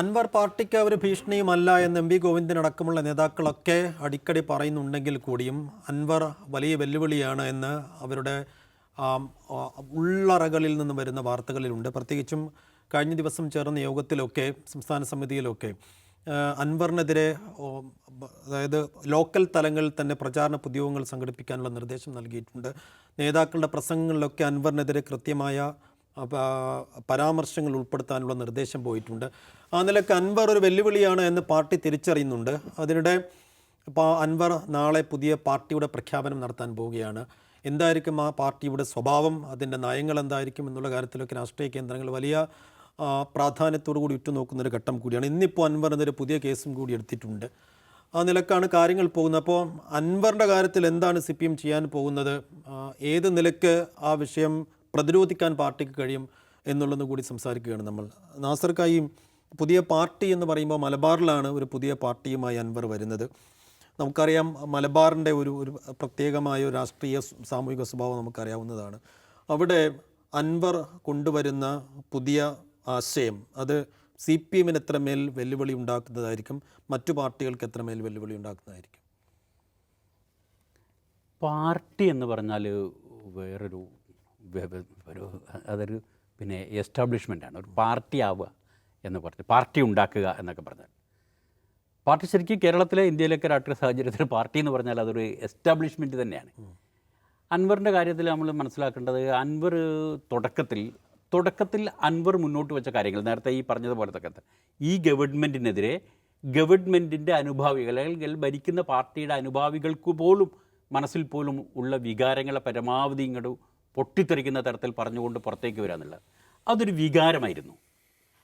അൻവർ പാർട്ടിക്ക് ഒരു ഭീഷണിയുമല്ല എന്ന് എം വി ഗോവിന്ദനടക്കമുള്ള നേതാക്കളൊക്കെ അടിക്കടി പറയുന്നുണ്ടെങ്കിൽ കൂടിയും അൻവർ വലിയ വെല്ലുവിളിയാണ് എന്ന് അവരുടെ ഉള്ളറകളിൽ നിന്ന് വരുന്ന വാർത്തകളിലുണ്ട്. പ്രത്യേകിച്ചും കഴിഞ്ഞ ദിവസം ചേർന്ന യോഗത്തിലൊക്കെ സംസ്ഥാന സമിതിയിലൊക്കെ അൻവറിനെതിരെ അതായത് ലോക്കൽ തലങ്ങളിൽ തന്നെ പ്രചാരണ പുതിയോഗങ്ങൾ സംഘടിപ്പിക്കാനുള്ള നിർദ്ദേശം നൽകിയിട്ടുണ്ട്. നേതാക്കളുടെ പ്രസംഗങ്ങളിലൊക്കെ അൻവറിനെതിരെ കൃത്യമായ പരാമർശങ്ങൾ ഉൾപ്പെടുത്താനുള്ള നിർദ്ദേശം പോയിട്ടുണ്ട്. ആ നിലയ്ക്ക് അൻവർ ഒരു വെല്ലുവിളിയാണ് എന്ന് പാർട്ടി തിരിച്ചറിയുന്നുണ്ട്. അതിനിടെ ഇപ്പോൾ അൻവർ നാളെ പുതിയ പാർട്ടിയുടെ പ്രഖ്യാപനം നടത്താൻ പോവുകയാണ്. എന്തായിരിക്കും ആ പാർട്ടിയുടെ സ്വഭാവം? അതിന്റെ നയങ്ങൾ എന്തായിരിക്കും? എന്നുള്ള കാര്യത്തിലൊക്കെ രാഷ്ട്രീയ കേന്ദ്രങ്ങൾ വലിയ പ്രാധാന്യത്തോടു കൂടി ഉറ്റുനോക്കുന്നൊരു ഘട്ടം കൂടിയാണ്. ഇന്നിപ്പോൾ അൻവർ എന്നൊരു പുതിയ കേസും കൂടി എടുത്തിട്ടുണ്ട്. ആ നിലക്കാണ് കാര്യങ്ങൾ പോകുന്നത്. അപ്പോൾ അൻവറിന്റെ കാര്യത്തിൽ എന്താണ് സി പി എം ചെയ്യാൻ പോകുന്നത്? ഏത് നിലയ്ക്ക് ആ വിഷയം പ്രതിരോധിക്കാൻ പാർട്ടിക്ക് കഴിയും എന്നുള്ളതും കൂടി സംസാരിക്കുകയാണ് നമ്മൾ. നാസർക്കായി പുതിയ പാർട്ടി എന്ന് പറയുമ്പോൾ മലബാറിലാണ് ഒരു പുതിയ പാർട്ടിയുമായി അൻവർ വരുന്നത്. നമുക്കറിയാം മലബാറിന്റെ ഒരു ഒരു പ്രത്യേകമായ രാഷ്ട്രീയ സാമൂഹിക സ്വഭാവം നമുക്കറിയാവുന്നതാണ്. അവിടെ അൻവർ കൊണ്ടുവരുന്ന പുതിയ ആശയം അത് സി പി എമ്മിന് എത്രമേൽ വെല്ലുവിളി ഉണ്ടാക്കുന്നതായിരിക്കും മറ്റു പാർട്ടികൾക്ക് എത്രമേൽ വെല്ലുവിളി ഉണ്ടാക്കുന്നതായിരിക്കും? പാർട്ടി എന്ന് പറഞ്ഞാൽ വേറൊരു ഒരു അതൊരു പിന്നെ എസ്റ്റാബ്ലിഷ്മെന്റാണ്. ഒരു പാർട്ടി ആവുക എന്ന് പറഞ്ഞ് പാർട്ടി ഉണ്ടാക്കുക എന്നൊക്കെ പറഞ്ഞാൽ. പാർട്ടി ശരിക്കും കേരളത്തിലെ ഇന്ത്യയിലൊക്കെ രാഷ്ട്രീയ സാഹചര്യത്തിൽ പാർട്ടി എന്ന് പറഞ്ഞാൽ അതൊരു എസ്റ്റാബ്ലിഷ്മെന്റ് തന്നെയാണ്. അൻവറിന്റെ കാര്യത്തിൽ നമ്മൾ മനസ്സിലാക്കേണ്ടത് അൻവർ തുടക്കത്തിൽ തുടക്കത്തിൽ അൻവർ മുന്നോട്ട് വെച്ച കാര്യങ്ങൾ. നേരത്തെ ഈ പറഞ്ഞതുപോലത്തെ ഈ ഗവൺമെന്റിനെതിരെ ഗവൺമെന്റിന്റെ അനുഭാവികൾ അല്ലെങ്കിൽ ഭരിക്കുന്ന പാർട്ടിയുടെ അനുഭാവികൾക്ക് പോലും മനസ്സിൽ പോലും ഉള്ള വികാരങ്ങളെ പരമാവധി ഇങ്ങോട്ട് പൊട്ടിത്തെറിക്കുന്ന തരത്തിൽ പറഞ്ഞുകൊണ്ട് പുറത്തേക്ക് വരിക എന്നുള്ളത്. അതൊരു വികാരമായിരുന്നു.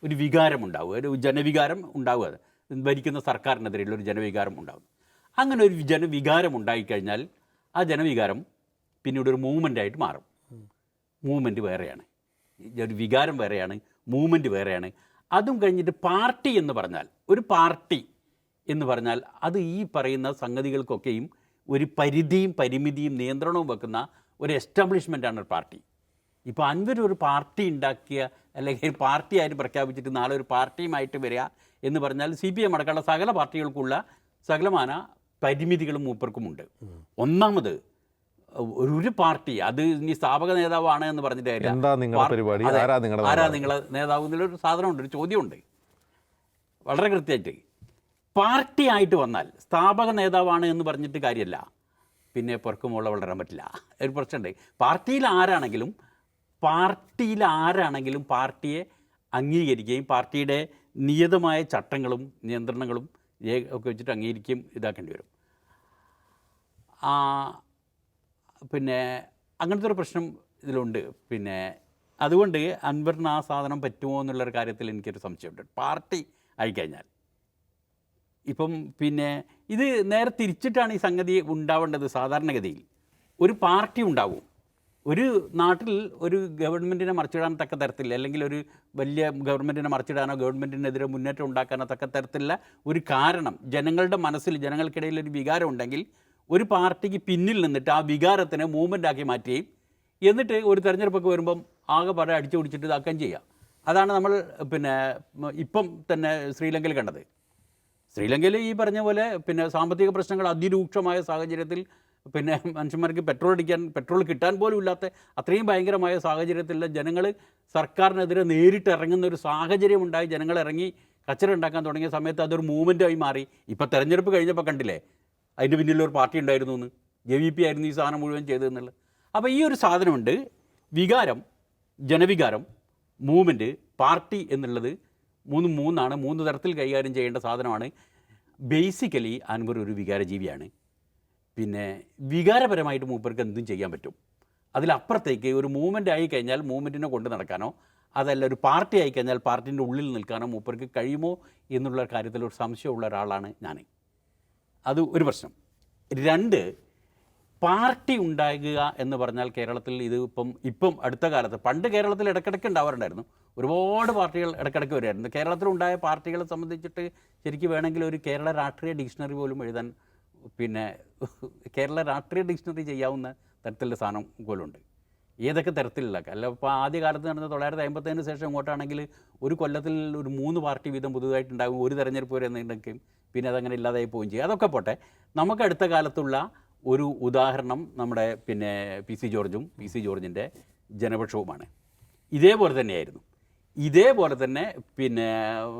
ഒരു വികാരം ഉണ്ടാവുക ഒരു ജനവികാരം ഉണ്ടാവുക. ഭരിക്കുന്ന സർക്കാരിനെതിരെയുള്ള ഒരു ജനവികാരം ഉണ്ടാവും അങ്ങനെ ഒരു ജനവികാരം ഉണ്ടായിക്കഴിഞ്ഞാൽ ആ ജനവികാരം പിന്നീട് ഒരു മൂവ്മെന്റായിട്ട് മാറും. മൂവ്മെന്റ് വേറെയാണ്. ഒരു വികാരം വേറെയാണ്. മൂവ്മെന്റ് വേറെയാണ്. അതും കഴിഞ്ഞിട്ട് പാർട്ടി എന്ന് പറഞ്ഞാൽ ഒരു പാർട്ടി എന്ന് പറഞ്ഞാൽ അത് ഈ പറയുന്ന സംഗതികൾക്കൊക്കെയും ഒരു പരിധിയും പരിമിതിയും നിയന്ത്രണവും വെക്കുന്ന ഒരു എസ്റ്റാബ്ലിഷ്മെന്റാണ് ഒരു പാർട്ടി. ഇപ്പോൾ അൻവർ ഒരു പാർട്ടി ഉണ്ടാക്കിയ അല്ലെങ്കിൽ പാർട്ടിയായിട്ട് പ്രഖ്യാപിച്ചിട്ട് നാളെ ഒരു പാർട്ടിയുമായിട്ട് വരിക എന്ന് പറഞ്ഞാൽ സി പി എം അടക്കമുള്ള സകല പാർട്ടികൾക്കുള്ള സകലമാന പരിമിതികളും മൂപ്പർക്കുമുണ്ട്. ഒന്നാമത് ഒരു പാർട്ടി അത് ഇനി സ്ഥാപക നേതാവാണ് എന്ന് പറഞ്ഞിട്ട്. ആരാ നിങ്ങളുടെ ആരാ നേതാവ്? നിങ്ങളെ നേതാവ് എന്നുള്ളൊരു സാധനമുണ്ട് ഒരു ചോദ്യമുണ്ട്. വളരെ കൃത്യമായിട്ട്. പാർട്ടി ആയിട്ട് വന്നാൽ സ്ഥാപക നേതാവാണ് എന്ന് പറഞ്ഞിട്ട് കാര്യമല്ല. പിന്നെ പുറക്കുമുള്ള വളരാൻ പറ്റില്ല. ഒരു പ്രശ്നമുണ്ട്. പാർട്ടിയിൽ ആരാണെങ്കിലും പാർട്ടിയിൽ ആരാണെങ്കിലും പാർട്ടിയെ അംഗീകരിക്കുകയും പാർട്ടിയുടെ നിയതമായ ചട്ടങ്ങളും നിയന്ത്രണങ്ങളും ഒക്കെ വെച്ചിട്ട് അംഗീകരിക്കുകയും ഇതാക്കേണ്ടി വരും. പിന്നെ അങ്ങനത്തെ ഒരു പ്രശ്നം ഇതിലുണ്ട്. പിന്നെ അതുകൊണ്ട് അൻവറിന് ആ സാധനം പറ്റുമോ എന്നുള്ളൊരു കാര്യത്തിൽ എനിക്കൊരു സംശയമുണ്ട്. പാർട്ടി ആയിക്കഴിഞ്ഞാൽ. ഇപ്പം പിന്നെ ഇത് നേരെ തിരിച്ചിട്ടാണ് ഈ സംഗതി ഉണ്ടാവേണ്ടത് സാധാരണഗതിയിൽ. ഒരു പാർട്ടി ഉണ്ടാവും. ഒരു നാട്ടിൽ ഒരു ഗവൺമെന്റിനെ മറിച്ചിടാൻ തക്ക തരത്തിൽ അല്ലെങ്കിൽ ഒരു വലിയ ഗവൺമെന്റിനെ മറിച്ചിടാനോ ഗവൺമെന്റിനെതിരെ മുന്നേറ്റം ഉണ്ടാക്കാനോ തക്ക തരത്തിലുള്ള ഒരു കാരണം ജനങ്ങളുടെ മനസ്സിൽ ജനങ്ങൾക്കിടയിൽ ഒരു വികാരം ഉണ്ടെങ്കിൽ ഒരു പാർട്ടിക്ക് പിന്നിൽ നിന്നിട്ട് ആ വികാരത്തിനെ മൂവ്മെന്റ് ആക്കി മാറ്റുകയും എന്നിട്ട് ഒരു തെരഞ്ഞെടുപ്പൊക്കെ വരുമ്പം ആകെ പടം അടിച്ചു പിടിച്ചിട്ട് ഇതാക്കുകയും ചെയ്യുക. അതാണ് നമ്മൾ പിന്നെ ഇപ്പം തന്നെ ശ്രീലങ്കയിൽ കണ്ടത്. ശ്രീലങ്കയിൽ ഈ പറഞ്ഞ പോലെ പിന്നെ സാമ്പത്തിക പ്രശ്നങ്ങൾ അതിരൂക്ഷമായ സാഹചര്യത്തിൽ പിന്നെ മനുഷ്യന്മാർക്ക് പെട്രോൾ അടിക്കാൻ പെട്രോൾ കിട്ടാൻ പോലും ഇല്ലാത്ത അത്രയും ഭയങ്കരമായ സാഹചര്യത്തിൽ ജനങ്ങൾ സർക്കാരിനെതിരെ നേരിട്ട് ഇറങ്ങുന്ന ഒരു സാഹചര്യം ഉണ്ടായി. ജനങ്ങൾ ഇറങ്ങി കച്ചറ ഉണ്ടാക്കാൻ തുടങ്ങിയ സമയത്ത് അതൊരു മൂവ്മെന്റായി മാറി. ഇപ്പോൾ തെരഞ്ഞെടുപ്പ് കഴിഞ്ഞപ്പോൾ കണ്ടില്ലേ? അതിന്റെ പിന്നിലൊരു പാർട്ടി ഉണ്ടായിരുന്നു എന്ന് ജെ വി പി ആയിരുന്നു ഈ സാധനം മുഴുവൻ ചെയ്തതെന്നുള്ളത്. അപ്പോൾ ഈ ഒരു സാധനമുണ്ട്. വികാരം ജനവികാരം മൂവ്മെന്റ് പാർട്ടി എന്നുള്ളത് മൂന്ന് മൂന്നാണ്. മൂന്ന് തരത്തിൽ കൈകാര്യം ചെയ്യേണ്ട സാധനമാണ്. ബേസിക്കലി അൻവർ ഒരു വികാരജീവിയാണ്. പിന്നെ വികാരപരമായിട്ട് മൂപ്പർക്ക് എന്തും ചെയ്യാൻ പറ്റും. അതിലപ്പുറത്തേക്ക് ഒരു മൂവ്മെന്റ് ആയി കഴിഞ്ഞാൽ മൂവ്മെന്റിനെ കൊണ്ട് നടക്കാനോ അതല്ല ഒരു പാർട്ടി ആയി കഴിഞ്ഞാൽ പാർട്ടിന്റെ ഉള്ളിൽ നിൽക്കാനോ മൂപ്പർക്ക് കഴിയുമോ എന്നുള്ള കാര്യത്തിൽ ഒരു സംശയമുള്ള ഒരാളാണ് ഞാൻ അത് ഒരു പ്രശ്നം. രണ്ട് പാർട്ടി ഉണ്ടാകുക എന്ന് പറഞ്ഞാൽ കേരളത്തിൽ ഇത് ഇപ്പം ഇപ്പം അടുത്ത കാലത്ത് പണ്ട് കേരളത്തിൽ ഇടയ്ക്കിടയ്ക്ക് ഉണ്ടാവാറുണ്ടായിരുന്നു. ഒരുപാട് പാർട്ടികൾ ഇടയ്ക്കിടയ്ക്ക് വരുമായിരുന്നു കേരളത്തിലുണ്ടായ പാർട്ടികളെ സംബന്ധിച്ചിട്ട് ശരിക്കും വേണമെങ്കിൽ ഒരു കേരള രാഷ്ട്രീയ ഡിക്ഷണറി പോലും എഴുതാൻ പിന്നെ കേരള രാഷ്ട്രീയ ഡിക്ഷണറി ചെയ്യാവുന്ന തരത്തിലുള്ള സാധനം പോലുണ്ട്. ഏതൊക്കെ തരത്തിലുള്ള? അല്ല ഇപ്പോൾ ആദ്യ കാലത്ത് നടന്ന തൊള്ളായിരത്തി അമ്പത്തതിന് ശേഷം ഇങ്ങോട്ടാണെങ്കിൽ ഒരു കൊല്ലത്തിൽ ഒരു മൂന്ന് പാർട്ടി വീതം പുതുതായിട്ടുണ്ടാകും ഒരു തെരഞ്ഞെടുപ്പ് വരെ എന്നുണ്ടെങ്കിൽ പിന്നെ അതങ്ങനെ ഇല്ലാതായി പോവുകയും ചെയ്യും. അതൊക്കെ പോട്ടെ. നമുക്ക് അടുത്ത കാലത്തുള്ള ഒരു ഉദാഹരണം നമ്മുടെ പിന്നെ പി സി ജോർജും പി സി ജോർജിന്റെ ജനപക്ഷവുമാണ്. ഇതേപോലെ തന്നെയായിരുന്നു. ഇതേപോലെ തന്നെ പിന്നെ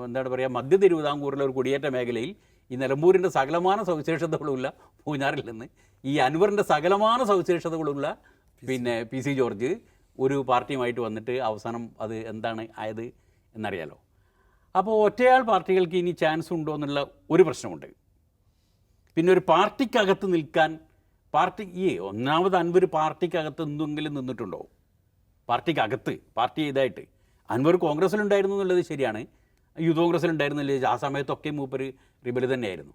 എന്താണ് പറയുക മധ്യ തിരുവിതാംകൂറിലെ ഒരു കുടിയേറ്റ മേഖലയിൽ ഈ നിലമ്പൂരിന്റെ സകലമാന സവിശേഷതകളുള്ള പൂഞ്ഞാറിൽ നിന്ന് ഈ അൻവറിന്റെ സകലമാന സവിശേഷതകളുള്ള പിന്നെ പി സി ജോർജ് ഒരു പാർട്ടിയുമായിട്ട് വന്നിട്ട് അവസാനം അത് എന്താണ് ആയത് എന്നറിയാലോ. അപ്പോൾ ഒറ്റയാൾ പാർട്ടികൾക്ക് ഇനി ചാൻസ് ഉണ്ടോ എന്നുള്ള ഒരു പ്രശ്നമുണ്ട്. പിന്നെ ഒരു പാർട്ടിക്കകത്ത് നിൽക്കാൻ പാർട്ടി ഈ ഒന്നാമത് അൻവർ പാർട്ടിക്കകത്ത് എന്തെങ്കിലും നിന്നിട്ടുണ്ടോ? പാർട്ടിക്കകത്ത് പാർട്ടി ഇതായിട്ട്. അൻവർ കോൺഗ്രസ്സിലുണ്ടായിരുന്നു എന്നുള്ളത് ശരിയാണ്. യൂത്ത് കോൺഗ്രസ്സിലുണ്ടായിരുന്നില്ല ആ സമയത്തൊക്കെ മൂപ്പര് റിബൽ തന്നെയായിരുന്നു.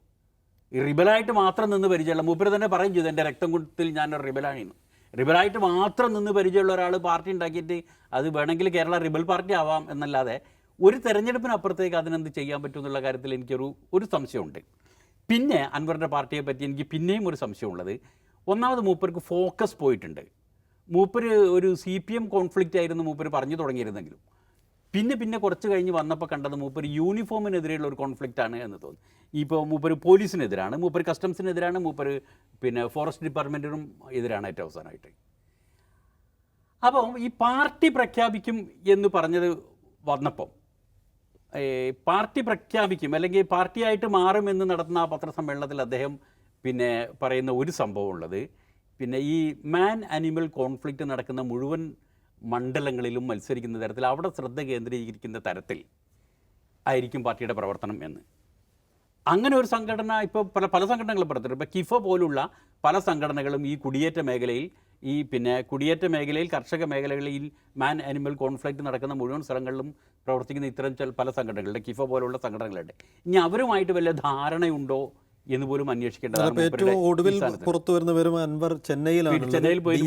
ഈ റിബലായിട്ട് മാത്രം നിന്ന് പരിചയമുള്ള മൂപ്പര് തന്നെ പറയും ചെയ്തു എന്റെ രക്തം കൂട്ടത്തിൽ ഞാനൊരു റിബലാണെന്ന്. റിബലായിട്ട് മാത്രം നിന്ന് പരിചയമുള്ള ഒരാൾ പാർട്ടി ഉണ്ടാക്കിയിട്ട് അത് വേണമെങ്കിൽ കേരള റിബൽ പാർട്ടി ആവാം എന്നല്ലാതെ ഒരു തെരഞ്ഞെടുപ്പിനപ്പുറത്തേക്ക് അതിനെന്ത് ചെയ്യാൻ പറ്റും എന്നുള്ള കാര്യത്തിൽ എനിക്കൊരു ഒരു സംശയമുണ്ട്. പിന്നെ അൻവറിന്റെ പാർട്ടിയെ പറ്റി എനിക്ക് പിന്നെയും ഒരു സംശയമുള്ളത് ഒന്നാമത് മൂപ്പർക്ക് ഫോക്കസ് പോയിട്ടുണ്ട്. മൂപ്പര് ഒരു സി പി എം കോൺഫ്ലിക്റ്റ് ആയിരുന്നു മൂപ്പര് പറഞ്ഞു തുടങ്ങിയിരുന്നെങ്കിലും. പിന്നെ പിന്നെ കുറച്ച് കഴിഞ്ഞ് വന്നപ്പോൾ കണ്ടത് മൂപ്പര് യൂണിഫോമിനെതിരെയുള്ള ഒരു കോൺഫ്ലിക്റ്റ് ആണ് എന്ന് തോന്നുന്നു ഇപ്പോൾ മൂപ്പര് പോലീസിനെതിരാണ് മൂപ്പര് കസ്റ്റംസിനെതിരാണ് മൂപ്പര് പിന്നെ ഫോറസ്റ്റ് ഡിപ്പാർട്ട്മെന്റിനും എതിരാണ് ഏറ്റവും അവസാനമായിട്ട്. അപ്പം ഈ പാർട്ടി പ്രഖ്യാപിക്കും എന്ന് പറഞ്ഞത് വന്നപ്പം പാർട്ടി പ്രഖ്യാപിക്കും അല്ലെങ്കിൽ പാർട്ടിയായിട്ട് മാറുമെന്ന് നടത്തുന്ന ആ പത്രസമ്മേളനത്തിൽ അദ്ദേഹം പിന്നെ പറയുന്ന ഒരു സംഭവം ഉള്ളത്. പിന്നെ ഈ മാൻ അനിമൽ കോൺഫ്ലിക്റ്റ് നടക്കുന്ന മുഴുവൻ മണ്ഡലങ്ങളിലും മത്സരിക്കുന്ന തരത്തിൽ അവിടെ ശ്രദ്ധ കേന്ദ്രീകരിക്കുന്ന തരത്തിൽ ആയിരിക്കും പാർട്ടിയുടെ പ്രവർത്തനം എന്ന്. അങ്ങനെ ഒരു സംഘടന ഇപ്പോൾ പല പല സംഘടനകളും പുറത്തിട്ടുണ്ട് ഇപ്പോൾ കിഫ പോലുള്ള പല സംഘടനകളും ഈ കുടിയേറ്റ മേഖലയിൽ ഈ പിന്നെ കുടിയേറ്റ മേഖലയിൽ കർഷക മേഖലകളിൽ മാൻ ആനിമൽ കോൺഫ്ലിക്റ്റ് നടക്കുന്ന മുഴുവൻ സ്ഥലങ്ങളിലും പ്രവർത്തിക്കുന്ന ഇത്തരം ചില പല സംഘടനകളുണ്ട്. കിഫ പോലുള്ള സംഘടനകളുണ്ട്. ഇനി അവരുമായിട്ട് വല്ല ധാരണയുണ്ടോ? എന്ന് പോലും അന്വേഷിക്കേണ്ടതാണ് അതിപ്പോൾ ഏറ്റവും ഒടുവിൽ പുറത്തു വരുന്ന വിവരം അൻവർ ചെന്നൈയിലാണ് ചെന്നൈയിൽ പോയി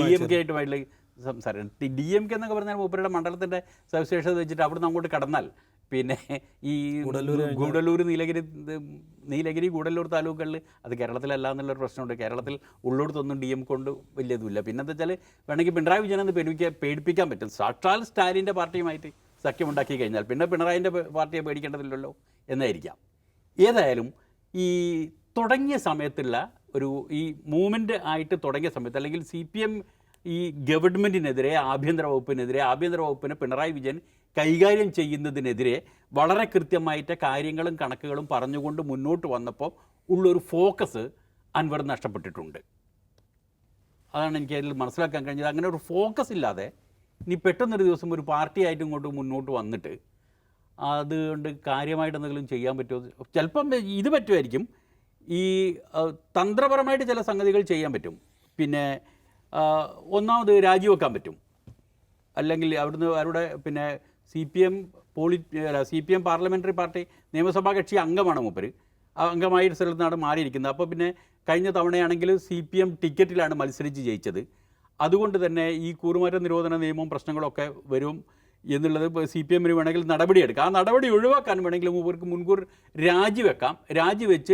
ഡി എം കെ ആയിട്ടുമായിട്ടുള്ള സംസാരം. ഡി എം കെ എന്നൊക്കെ പറഞ്ഞാൽ മൂപ്പരുടെ മണ്ഡലത്തിന്റെ സവിശേഷത വെച്ചിട്ട് അവിടുന്ന് അങ്ങോട്ട് കടന്നാൽ പിന്നെ ഈ ഗൂഡല്ലൂർ നീലഗിരി നീലഗിരി ഗൂഡല്ലൂർ താലൂക്കുകളിൽ അത് കേരളത്തിലല്ല എന്നുള്ളൊരു പ്രശ്നമുണ്ട്. കേരളത്തിൽ ഉള്ളിടത്തൊന്നും ഡി എം കൊണ്ട് വലിയതുമില്ല. പിന്നെ എന്താ വെച്ചാൽ വേണമെങ്കിൽ പിണറായി വിജയൻ എന്ന് പേടിപ്പിക്കാൻ പേടിപ്പിക്കാൻ പറ്റും. സാക്ഷാൽ സ്റ്റാലിന്റെ പാർട്ടിയുമായിട്ട് സഖ്യമുണ്ടാക്കി കഴിഞ്ഞാൽ പിന്നെ പിണറായിന്റെ പാർട്ടിയെ പേടിക്കേണ്ടതില്ലല്ലോ എന്നായിരിക്കാം. ഏതായാലും ഈ തുടങ്ങിയ സമയത്തുള്ള ഒരു ഈ മൂവ്മെന്റ് ആയിട്ട് തുടങ്ങിയ സമയത്ത് അല്ലെങ്കിൽ സി പി എം ഈ ഗവൺമെന്റിനെതിരെ ആഭ്യന്തര വകുപ്പിനെതിരെ ആഭ്യന്തര വകുപ്പിനെ പിണറായി വിജയൻ കൈകാര്യം ചെയ്യുന്നതിനെതിരെ വളരെ കൃത്യമായിട്ട് കാര്യങ്ങളും കണക്കുകളും പറഞ്ഞുകൊണ്ട് മുന്നോട്ട് വന്നപ്പോൾ ഉള്ളൊരു ഫോക്കസ് അൻവർ നഷ്ടപ്പെട്ടിട്ടുണ്ട്. അതാണ് എനിക്ക് അതിൽ മനസ്സിലാക്കാൻ കഴിഞ്ഞത്. അങ്ങനെ ഒരു ഫോക്കസ് ഇല്ലാതെ ഇനി പെട്ടെന്നൊരു ദിവസം ഒരു പാർട്ടിയായിട്ട് ഇങ്ങോട്ട് മുന്നോട്ട് വന്നിട്ട് അതുകൊണ്ട് കാര്യമായിട്ട് എന്തെങ്കിലും ചെയ്യാൻ പറ്റുമോ? ചിലപ്പം ഇത് പറ്റുമായിരിക്കും. ഈ തന്ത്രപരമായിട്ട് ചില സംഗതികൾ ചെയ്യാൻ പറ്റും. പിന്നെ ഒന്നാമത് രാജിവെക്കാൻ പറ്റും. അല്ലെങ്കിൽ അവിടുന്ന് അവരുടെ പിന്നെ C P M poly C P M parliamentary party നിയമസഭാ കക്ഷി അംഗമാണ് മൂപ്പർ അംഗമായ ഒരു മാറിയിരിക്കുന്നത്. അപ്പോൾ പിന്നെ കഴിഞ്ഞ തവണയാണെങ്കിൽ സി പി എം ടിക്കറ്റിലാണ് മത്സരിച്ച് ജയിച്ചത്. അതുകൊണ്ട് തന്നെ ഈ കൂറുമാറ്റ നിരോധന നിയമവും പ്രശ്നങ്ങളൊക്കെ വരും. എന്നുള്ളത് സി പി എമ്മിന് വേണമെങ്കിൽ നടപടിയെടുക്കാം. ആ നടപടി ഒഴിവാക്കാൻ വേണമെങ്കിൽ മൂവർക്ക് മുൻകൂർ രാജിവെക്കാം. രാജിവെച്ച്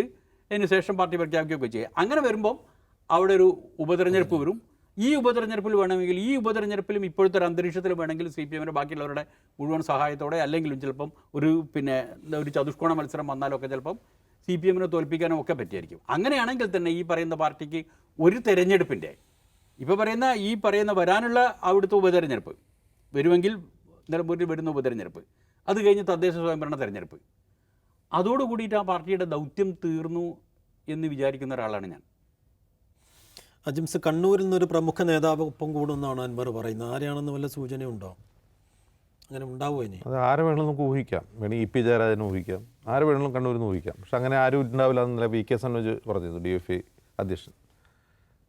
അതിന് ശേഷം പാർട്ടി പ്രഖ്യാപിക്കുകയൊക്കെ ചെയ്യാം. അങ്ങനെ വരുമ്പം അവിടെ ഒരു ഉപതെരഞ്ഞെടുപ്പ് വരും. ഈ ഉപതെരഞ്ഞെടുപ്പിൽ വേണമെങ്കിൽ ഈ ഉപതെരഞ്ഞെടുപ്പിലും ഇപ്പോഴത്തെ ഒരു അന്തരീക്ഷത്തിൽ വേണമെങ്കിൽ സി പി എമ്മിന് ബാക്കിയുള്ളവരുടെ മുഴുവൻ സഹായത്തോടെ അല്ലെങ്കിലും ചിലപ്പം ഒരു പിന്നെ ഒരു ചതുഷ്കോണ മത്സരം വന്നാലൊക്കെ ചിലപ്പം സി പി എമ്മിനെ തോൽപ്പിക്കാനും ഒക്കെ പറ്റിയായിരിക്കും. അങ്ങനെയാണെങ്കിൽ തന്നെ ഈ പറയുന്ന പാർട്ടിക്ക് ഒരു തെരഞ്ഞെടുപ്പിന്റെ ഇപ്പോൾ പറയുന്ന ഈ പറയുന്ന വരാനുള്ള അവിടുത്തെ ഉപതെരഞ്ഞെടുപ്പ് വരുമെങ്കിൽ നിലമ്പൂരിൽ വരുന്ന ഉപതെരഞ്ഞെടുപ്പ്. അത് കഴിഞ്ഞ് തദ്ദേശ സ്വയംഭരണ തെരഞ്ഞെടുപ്പ്. അതോടുകൂടിയിട്ട് ആ പാർട്ടിയുടെ ദൗത്യം തീർന്നു എന്ന് വിചാരിക്കുന്ന ഒരാളാണ് ഞാൻ. അജിംസ് കണ്ണൂരിൽ നിന്നൊരു പ്രമുഖ നേതാവ് ഒപ്പം കൂടുമെന്നാണ് അൻവർ പറയുന്നത്. ആരെയാണെന്ന് വല്ല സൂചനയുണ്ടോ? അങ്ങനെ ഉണ്ടാവുമോ ഇനി? അത് ആരെ വേണമെങ്കിലും നമുക്ക് ഊഹിക്കാം. വേണമെങ്കിൽ ഇ പി ജയരാജനെ ഊഹിക്കാം. ആരെ വേണമെങ്കിലും കണ്ണൂരിൽ നിന്ന് ഊഹിക്കാം. പക്ഷെ അങ്ങനെ ആരും ഉണ്ടാവില്ല എന്നല്ല വി കെ സനോജ് പറഞ്ഞിരുന്നു ഡി എഫ് ഐ അധ്യക്ഷൻ.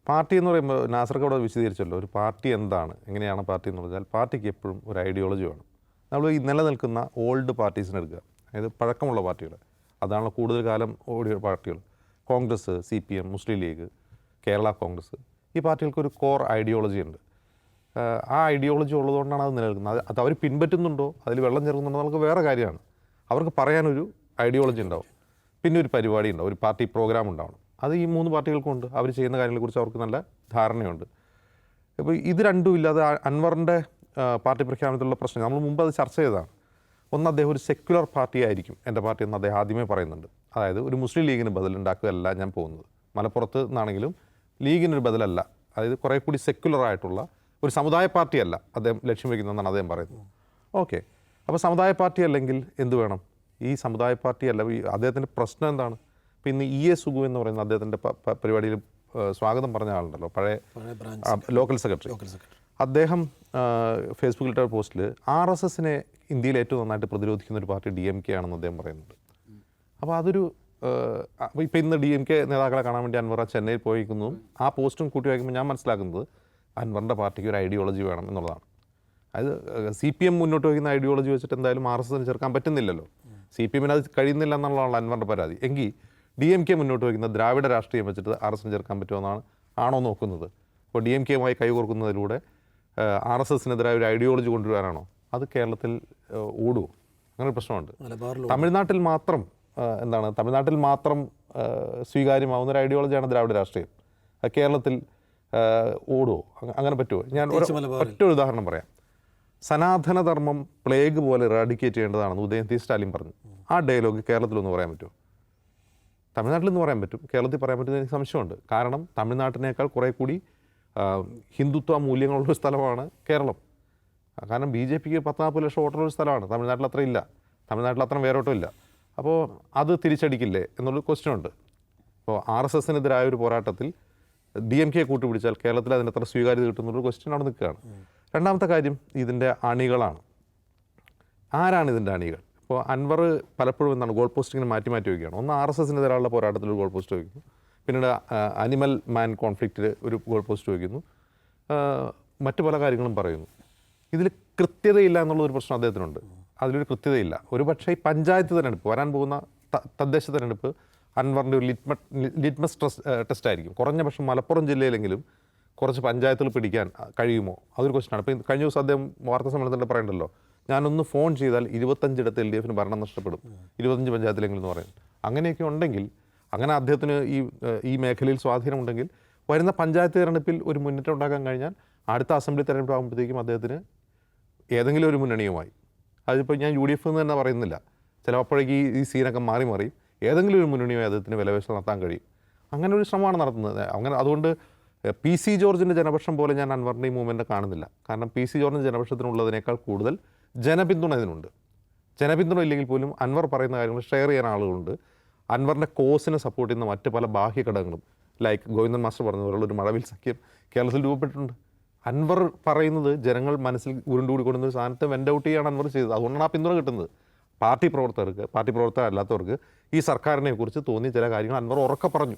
പാർട്ടി എന്ന് പറയുമ്പോൾ നാസർക്ക് അവിടെ വിശദീകരിച്ചല്ലോ ഒരു പാർട്ടി എന്താണ് എങ്ങനെയാണ് പാർട്ടി എന്ന് പറഞ്ഞാൽ പാർട്ടിക്ക് എപ്പോഴും ഒരു ഐഡിയോളജി വേണം. നമ്മൾ ഈ നിലനിൽക്കുന്ന ഓൾഡ് പാർട്ടീസിനെ എടുക്കുക അതായത് പഴക്കമുള്ള പാർട്ടികൾ അതാണ് കൂടുതൽ കാലം ഓടിയ പാർട്ടികൾ. Congress C P M Muslim League Kerala Congress ഈ പാർട്ടികൾക്ക് ഒരു കോർ ഐഡിയോളജി ഉണ്ട്. ആ ഐഡിയോളജി ഉള്ളതുകൊണ്ടാണ് അത് നിലനിൽക്കുന്നത്. അത് അവർ പിൻപറ്റുന്നുണ്ടോ അതിൽ വെള്ളം ചേർക്കുന്നുണ്ടോ നമുക്ക് വേറെ കാര്യമാണ്. അവർക്ക് പറയാനൊരു ഐഡിയോളജി ഉണ്ടാവും. പിന്നെ ഒരു പരിപാടി ഉണ്ടാവും ഒരു പാർട്ടി പ്രോഗ്രാം ഉണ്ടാവണം. അത് ഈ മൂന്ന് പാർട്ടികൾക്കും ഉണ്ട്. അവർ ചെയ്യുന്ന കാര്യങ്ങളെക്കുറിച്ച് അവർക്ക് നല്ല ധാരണയുണ്ട്. ഇപ്പോൾ ഇത് രണ്ടും ഇല്ലാതെ അൻവറിന്റെ പാർട്ടി പ്രഖ്യാപനത്തിലുള്ള പ്രശ്നം നമ്മൾ മുമ്പ് അത് ചർച്ച ചെയ്തതാണ്. ഒന്ന് അദ്ദേഹം ഒരു സെക്യുലർ പാർട്ടി ആയിരിക്കും എന്റെ പാർട്ടി എന്ന് അദ്ദേഹം ആദ്യമേ പറയുന്നുണ്ട്. അതായത് ഒരു മുസ്ലിം ലീഗിന് ബദലുണ്ടാക്കുകയല്ല ഞാൻ പോകുന്നത്. മലപ്പുറത്ത് നിന്നാണെങ്കിലും ലീഗിനൊരു ബദലല്ല. അതായത് കുറേ കൂടി സെക്യുലർ ആയിട്ടുള്ള ഒരു സമുദായ പാർട്ടിയല്ല അദ്ദേഹം ലക്ഷ്യം വയ്ക്കുന്നതെന്നാണ് അദ്ദേഹം പറയുന്നത്. ഓക്കെ. അപ്പോൾ സമുദായ പാർട്ടി അല്ലെങ്കിൽ എന്ത് വേണം? ഈ സമുദായ പാർട്ടി അല്ല അദ്ദേഹത്തിന്റെ പ്രശ്നം എന്താണ്? ഇപ്പം ഇന്ന് ഇ എ സുഗു എന്ന് പറയുന്ന അദ്ദേഹത്തിന്റെ പരിപാടിയിൽ സ്വാഗതം പറഞ്ഞ ആളുണ്ടല്ലോ. പഴയ ലോക്കൽ സെക്രട്ടറി അദ്ദേഹം ഫേസ്ബുക്കിൽ ഫേസ്ബുക്കിലിട്ട പോസ്റ്റിൽ ആർ എസ് എസിനെ ഇന്ത്യയിൽ ഏറ്റവും നന്നായിട്ട് പ്രതിരോധിക്കുന്ന ഒരു പാർട്ടി ഡി എം കെ ആണെന്ന് അദ്ദേഹം പറയുന്നുണ്ട്. അപ്പോൾ അതൊരു അപ്പോൾ ഇപ്പോൾ ഇന്ന് ഡി എം കെ നേതാക്കളെ കാണാൻ വേണ്ടി അൻവർ ചെന്നൈയിൽ പോയിരിക്കുന്നു. ആ പോസ്റ്റും കൂട്ടി വയ്ക്കുമ്പോൾ ഞാൻ മനസ്സിലാക്കുന്നത് അൻവറിന്റെ പാർട്ടിക്ക് ഒരു ഐഡിയോളജി വേണം എന്നുള്ളതാണ്. അതായത് സി പി എം മുന്നോട്ട് വയ്ക്കുന്ന ഐഡിയോളജി വെച്ചിട്ട് എന്തായാലും ആർ എസ് എസിന് ചേർക്കാൻ പറ്റുന്നില്ലല്ലോ. സി പി എമ്മിന് അത് കഴിയുന്നില്ല എന്നുള്ളതാണ് അൻവറിന്റെ പരാതി. എങ്കിൽ ഡി എം കെ മുന്നോട്ട് വയ്ക്കുന്ന ദ്രാവിഡ രാഷ്ട്രീയം വെച്ചിട്ട് ആർ എസിന് ചേർക്കാൻ പറ്റുമെന്നാണ് ആണോ നോക്കുന്നത്? അപ്പോൾ ഡി എം കെയുമായി കൈകോർക്കുന്നതിലൂടെ ആർ എസ് എസിനെതിരായ ഒരു ഐഡിയോളജി കൊണ്ടുവരാനാണോ? അത് കേരളത്തിൽ ഓടുമോ അങ്ങനെ പ്രശ്നമുണ്ട്. തമിഴ്നാട്ടിൽ മാത്രം എന്താണ് തമിഴ്നാട്ടിൽ മാത്രം സ്വീകാര്യമാവുന്ന ഒരു ഐഡിയോളജിയാണ് ദ്രാവിഡ രാഷ്ട്രീയം. അത് കേരളത്തിൽ ഓടുമോ അങ്ങനെ പറ്റുമോ ഞാൻ ഒറ്റ ഉദാഹരണം പറയാം. സനാതനധർമ്മം പ്ലേഗ് പോലെ റാഡിക്കേറ്റ് ചെയ്യേണ്ടതാണെന്ന് ഉദയനിധി സ്റ്റാലിൻ പറഞ്ഞു. ആ ഡയലോഗ് കേരളത്തിലൊന്ന് പറയാൻ പറ്റുമോ? തമിഴ്നാട്ടിൽ നിന്ന് പറയാൻ പറ്റും. കേരളത്തിൽ പറയാൻ പറ്റുന്ന എനിക്ക് സംശയമുണ്ട്. കാരണം തമിഴ്നാട്ടിനേക്കാൾ കുറേ കൂടി ഹിന്ദുത്വ മൂല്യങ്ങളുള്ള സ്ഥലമാണ് കേരളം. കാരണം ബി ജെ പിക്ക് പത്ത് ലക്ഷം വോട്ടുള്ള സ്ഥലമാണ്. തമിഴ്നാട്ടിൽ അത്ര ഇല്ല. തമിഴ്നാട്ടിൽ അത്ര വേരോട്ടം ഇല്ല. അപ്പോൾ അത് തിരിച്ചടിക്കില്ലേ എന്നുള്ളൊരു ക്വസ്റ്റ്യൻ ഉണ്ട്. അപ്പോൾ ആർ എസ് എസിനെതിരായ ഒരു പോരാട്ടത്തിൽ ഡി എം കെ കൂട്ടുപിടിച്ചാൽ കേരളത്തിൽ അതിന് എത്ര സ്വീകാര്യത കിട്ടുന്നൊരു ക്വസ്റ്റ്യൻ അവിടെ നിൽക്കുകയാണ്. രണ്ടാമത്തെ കാര്യം ഇതിന്റെ അണികളാണ്. ആരാണ് ഇതിന്റെ അണികൾ? ഇപ്പോൾ അൻവർ പലപ്പോഴും എന്താണ് ഗോൾ പോസ്റ്റിങ്ങിന് മാറ്റി മാറ്റി വയ്ക്കുകയാണ്. ഒന്ന് ആർ എസ് എസിനെതിരായുള്ള പോരാട്ടത്തിൽ ഒരു ഗോൾ പോസ്റ്റ് വയ്ക്കുന്നു. പിന്നീട് അനിമൽ മാൻ കോൺഫ്ലിക്റ്റിൽ ഒരു ഗോൾ പോസ്റ്റ് വയ്ക്കുന്നു. മറ്റു പല കാര്യങ്ങളും പറയുന്നു. ഇതിൽ കൃത്യതയില്ല എന്നുള്ളൊരു പ്രശ്നം അദ്ദേഹത്തിനുണ്ട്. അതിലൊരു കൃത്യതയില്ല. ഒരു പക്ഷേ ഈ പഞ്ചായത്ത് തെരഞ്ഞെടുപ്പ് വരാൻ പോകുന്ന തദ്ദേശ തെരഞ്ഞെടുപ്പ് അൻവറിന്റെ ഒരു ലിറ്റ്മ ലിറ്റ്മസ് ടെസ്റ്റ് ആയിരിക്കും കുറഞ്ഞ പക്ഷം മലപ്പുറം ജില്ലയിലെങ്കിലും കുറച്ച് പഞ്ചായത്തുകൾ പിടിക്കാൻ കഴിയുമോ? അതൊരു ക്വസ്റ്റ്യനാണ് അപ്പോൾ കഴിഞ്ഞ ദിവസം അദ്ദേഹം വാർത്താ സമ്മേളനത്തിൽ പറയണ്ടല്ലോ ഞാനൊന്ന് ഫോൺ ചെയ്താൽ ഇരുപത്തഞ്ചിടത്ത് എൽ ഡി എഫിന് ഭരണം നഷ്ടപ്പെടും. ഇരുപത്തഞ്ച് പഞ്ചായത്തിലെങ്കിലും എന്ന് പറയുന്നത്. അങ്ങനെയൊക്കെ ഉണ്ടെങ്കിൽ അങ്ങനെ അദ്ദേഹത്തിന് ഈ ഈ മേഖലയിൽ സ്വാധീനമുണ്ടെങ്കിൽ വരുന്ന പഞ്ചായത്ത് തിരഞ്ഞെടുപ്പിൽ ഒരു മുന്നേറ്റം ഉണ്ടാക്കാൻ കഴിഞ്ഞാൽ അടുത്ത അസംബ്ലി തെരഞ്ഞെടുപ്പ് ആകുമ്പോഴത്തേക്കും അദ്ദേഹത്തിന് ഏതെങ്കിലും ഒരു മുന്നണിയുമായി. അതിപ്പോൾ ഞാൻ യു ഡി എഫ് എന്ന് തന്നെ പറയുന്നില്ല. ചിലപ്പോഴേക്ക് ഈ ഈ സീനൊക്കെ മാറി മാറി ഏതെങ്കിലും ഒരു മുന്നണിയുമായി അദ്ദേഹത്തിന് വിലപേശം നടത്താൻ കഴിയും. അങ്ങനെ ഒരു ശ്രമമാണ് നടത്തുന്നത്. അങ്ങനെ അതുകൊണ്ട് പി സി ജോർജിന്റെ ജനപക്ഷം പോലെ ഞാൻ അൻവറിന്റെ ഈ മൂവ്മെന്റ് കാണുന്നില്ല. കാരണം പി സി ജോർജിന്റെ ജനപക്ഷത്തിനുള്ളതിനേക്കാൾ കൂടുതൽ ജനപിന്തുണ ഇതിനുണ്ട് ജനപിന്തുണ ഇല്ലെങ്കിൽ പോലും അൻവർ പറയുന്ന കാര്യങ്ങൾ ഷെയർ ചെയ്യാൻ ആളുകളുണ്ട്. അൻവറിന്റെ കോസിനെ സപ്പോർട്ട് ചെയ്യുന്ന മറ്റ് പല ബാഹ്യ ഘടകങ്ങളും ലൈക്ക് ഗോവിന്ദൻ മാസ്റ്റർ പറഞ്ഞ പോലുള്ള ഒരു മഴവിൽ സഖ്യം കേരളത്തിൽ രൂപപ്പെട്ടിട്ടുണ്ട്. അൻവർ പറയുന്നത് ജനങ്ങൾ മനസ്സിൽ ഉരുണ്ടുകൂടി കൊണ്ടുവന്ന ഒരു സാധനത്തെ വെൻഡ് ഔട്ട് ചെയ്യാണ് അൻവർ ചെയ്തത്. അതുകൊണ്ടാണ് ആ പിന്തുണ കിട്ടുന്നത്. പാർട്ടി പ്രവർത്തകർക്ക് പാർട്ടി പ്രവർത്തകർ അല്ലാത്തവർക്ക് ഈ സർക്കാരിനെ കുറിച്ച് തോന്നിയ ചില കാര്യങ്ങൾ അൻവർ ഉറക്കെ പറഞ്ഞു.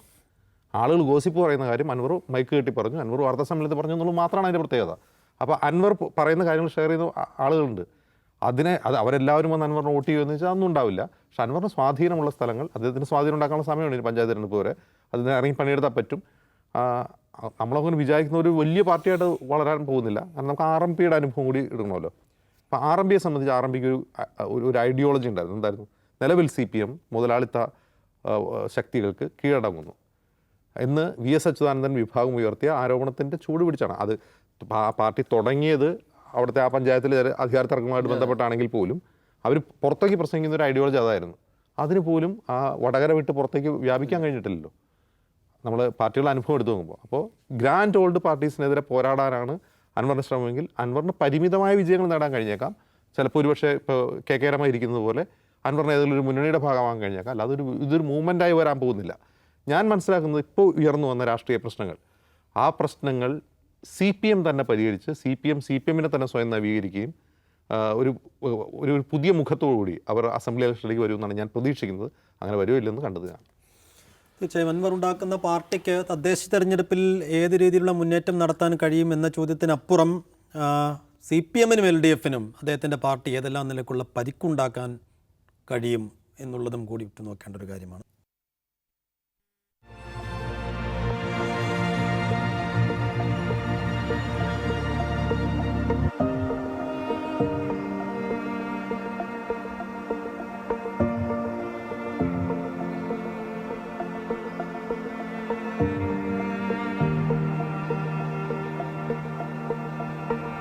ആളുകൾ ഗോസിപ്പ് പറയുന്ന കാര്യം അൻവർ മൈക്ക് കെട്ടി പറഞ്ഞു. അൻവർ വാർത്താ സമ്മേളനത്തിൽ പറഞ്ഞു എന്നുള്ളത് മാത്രമാണ് അതിന്റെ പ്രത്യേകത. അപ്പോൾ അൻവർ പറയുന്ന കാര്യങ്ങൾ ഷെയർ ചെയ്യുന്ന ആളുകളുണ്ട്. അതിനെ അത് അവരെല്ലാവരും വന്ന് അൻവറിന് വോട്ട് ചെയ്യുമെന്ന് വെച്ചാൽ അതൊന്നും ഉണ്ടാവില്ല. പക്ഷെ അൻവറിന് സ്വാധീനമുള്ള സ്ഥലങ്ങൾ അദ്ദേഹത്തിന് സ്വാധീനം ഉണ്ടാക്കാനുള്ള സമയമാണ് ഇനി പഞ്ചായത്ത് തിരഞ്ഞെടുപ്പ് വരെ. അതിന് ഇറങ്ങി പണിയെടുത്താൽ പറ്റും. നമ്മളങ്ങനെ വിചാരിക്കുന്ന ഒരു വലിയ പാർട്ടിയായിട്ട് വളരാൻ പോകുന്നില്ല. കാരണം നമുക്ക് ആർ എം പിയുടെ അനുഭവം കൂടി എടുക്കണമല്ലോ അപ്പോൾ ആർ എം പിയെ സംബന്ധിച്ച് ആർ എം പിക്ക് ഒരു ഒരു ഒരു ഐഡിയോളജി ഉണ്ടായിരുന്നു. എന്തായിരുന്നു? നിലവിൽ സി പി എം മുതലാളിത്ത ശക്തികൾക്ക് കീഴടങ്ങുന്നു. എന്ന് വി എസ് അച്യുതാനന്ദൻ വിഭാഗം ഉയർത്തിയ ആരോപണത്തിന്റെ ചൂട് പിടിച്ചാണ്. അത് പാർട്ടി തുടങ്ങിയത് അവിടുത്തെ ആ പഞ്ചായത്തിലെ ചില അധികാര തർക്കങ്ങളുമായിട്ട് ബന്ധപ്പെട്ടാണെങ്കിൽ പോലും അവർ പുറത്തേക്ക് പ്രസംഗിക്കുന്ന ഒരു ഐഡിയോളജി അതായിരുന്നു. അതിന് പോലും ആ വടകര വിട്ട് പുറത്തേക്ക് വ്യാപിക്കാൻ കഴിഞ്ഞിട്ടില്ലല്ലോ. നമ്മൾ പാർട്ടികളുടെ അനുഭവം എടുത്തു നോക്കുമ്പോൾ അപ്പോൾ ഗ്രാൻഡ് ഓൾഡ് പാർട്ടീസിനെതിരെ പോരാടാനാണ് അൻവറിന്റെ ശ്രമമെങ്കിൽ അൻവറിന് പരിമിതമായ വിജയങ്ങൾ നേടാൻ കഴിഞ്ഞേക്കാം. ചിലപ്പോൾ ഒരുപക്ഷെ ഇപ്പോൾ കെ കെ രമ ഇരിക്കുന്നത് പോലെ അൻവറിന് ഏതെങ്കിലും ഒരു മുന്നണിയുടെ ഭാഗമാകാൻ കഴിഞ്ഞേക്കാം. അല്ലാതെ ഒരു ഇതൊരു മൂവ്മെന്റായി വരാൻ പോകുന്നില്ല. ഞാൻ മനസ്സിലാക്കുന്നത് ഇപ്പോൾ ഉയർന്നു വന്ന രാഷ്ട്രീയ പ്രശ്നങ്ങൾ. ആ പ്രശ്നങ്ങൾ സി പി എം തന്നെ പരിഹരിച്ച് C P M C P എമ്മിനെ തന്നെ സ്വയം നവീകരിക്കുകയും ഒരു ഒരു പുതിയ മുഖത്തോടുകൂടി അവർ അസംബ്ലി ഇലക്ഷനിലേക്ക് വരുമെന്നാണ് ഞാൻ പ്രതീക്ഷിക്കുന്നത്. അങ്ങനെ വരുമില്ലെന്ന് കണ്ടതാണ് തീർച്ചയായും അൻവർ ഉണ്ടാക്കുന്ന പാർട്ടിക്ക് തദ്ദേശ തെരഞ്ഞെടുപ്പിൽ ഏത് രീതിയിലുള്ള മുന്നേറ്റം നടത്താൻ കഴിയും എന്ന ചോദ്യത്തിനപ്പുറം സി പി എമ്മിനും എൽ ഡി എഫിനും അദ്ദേഹത്തിന്റെ പാർട്ടി ഏതെല്ലാം നിലക്കുള്ള പരിക്കുണ്ടാക്കാൻ കഴിയും എന്നുള്ളതും കൂടി ഉറ്റുനോക്കേണ്ട ഒരു കാര്യമാണ്.